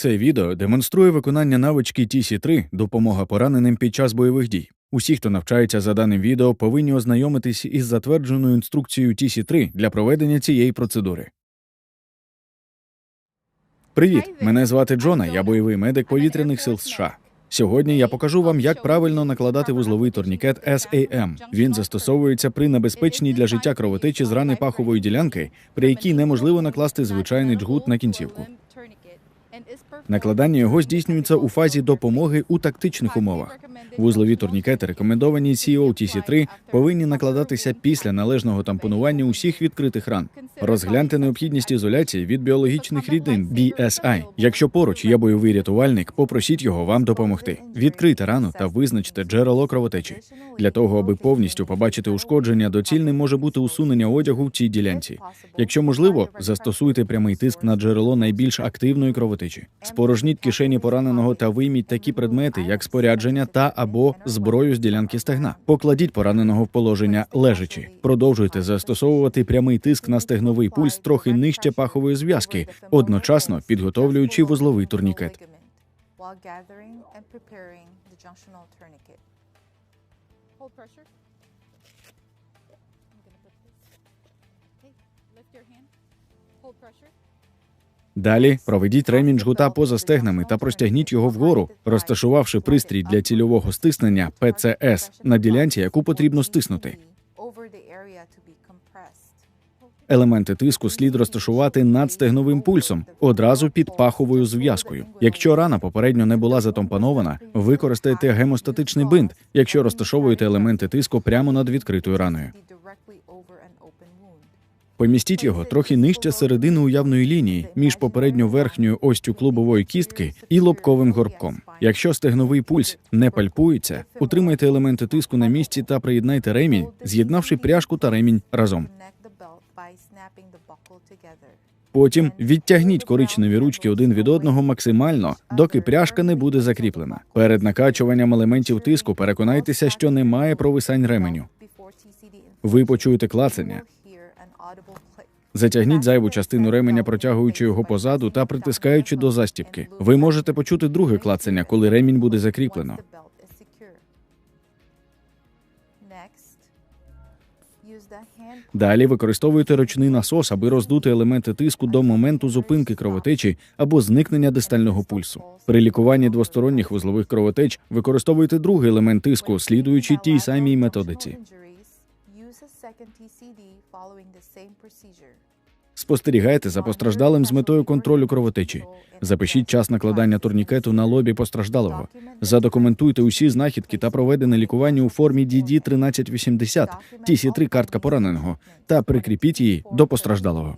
Це відео демонструє виконання навички TC3 допомога пораненим під час бойових дій. Усі, хто навчається за даним відео, повинні ознайомитись із затвердженою інструкцією TC3 для проведення цієї процедури. Привіт, мене звати Джона. Я бойовий медик повітряних сил США. Сьогодні я покажу вам, як правильно накладати вузловий турнікет SAM. Він застосовується при небезпечній для життя кровотечі з рани пахової ділянки, при якій неможливо накласти звичайний джгут на кінцівку. Накладання його здійснюється у фазі допомоги у тактичних умовах. Вузлові турнікети, рекомендовані COTC3, повинні накладатися після належного тампонування усіх відкритих ран. Розгляньте необхідність ізоляції від біологічних рідин BSI. Якщо поруч є бойовий рятувальник, попросіть його вам допомогти. Відкрийте рану та визначте джерело кровотечі. Для того, аби повністю побачити ушкодження, доцільним може бути усунення одягу в цій ділянці. Якщо можливо, застосуйте прямий тиск на джерело найбільш активної кровотечі. Спорожніть кишені пораненого та вийміть такі предмети, як спорядження та або зброю з ділянки стегна. Покладіть пораненого в положення лежачи. Продовжуйте застосовувати прямий тиск на стегновий пульс трохи нижче пахової зв'язки, одночасно підготовлюючи вузловий турнікет. Hold pressure. Далі проведіть ремінь жгута поза стегнами та простягніть його вгору, розташувавши пристрій для цільового стиснення ПЦС на ділянці, яку потрібно стиснути. Елементи тиску слід розташувати над стегновим пульсом, одразу під паховою зв'язкою. Якщо рана попередньо не була затомпанована, використайте гемостатичний бинт, якщо розташовуєте елементи тиску прямо над відкритою раною. Помістіть його трохи нижче середини уявної лінії між попередньо верхньою остю клубової кістки і лобковим горбком. Якщо стегновий пульс не пальпується, утримайте елементи тиску на місці та приєднайте ремінь, з'єднавши пряжку та ремінь разом. Потім відтягніть коричневі ручки один від одного максимально, доки пряжка не буде закріплена. Перед накачуванням елементів тиску переконайтеся, що немає провисань ременю. Ви почуєте клацання. Затягніть зайву частину ременя, протягуючи його позаду та притискаючи до застібки. Ви можете почути друге клацання, коли ремінь буде закріплено. Далі використовуйте ручний насос, аби роздути елементи тиску до моменту зупинки кровотечі або зникнення дистального пульсу. При лікуванні двосторонніх вузлових кровотеч використовуйте другий елемент тиску, слідуючи тій самій методиці. Спостерігайте за постраждалим з метою контролю кровотечі. Запишіть час накладання турнікету на лобі постраждалого. Задокументуйте усі знахідки та проведене лікування у формі DD 1380, TC3 картка пораненого, та прикріпіть її до постраждалого.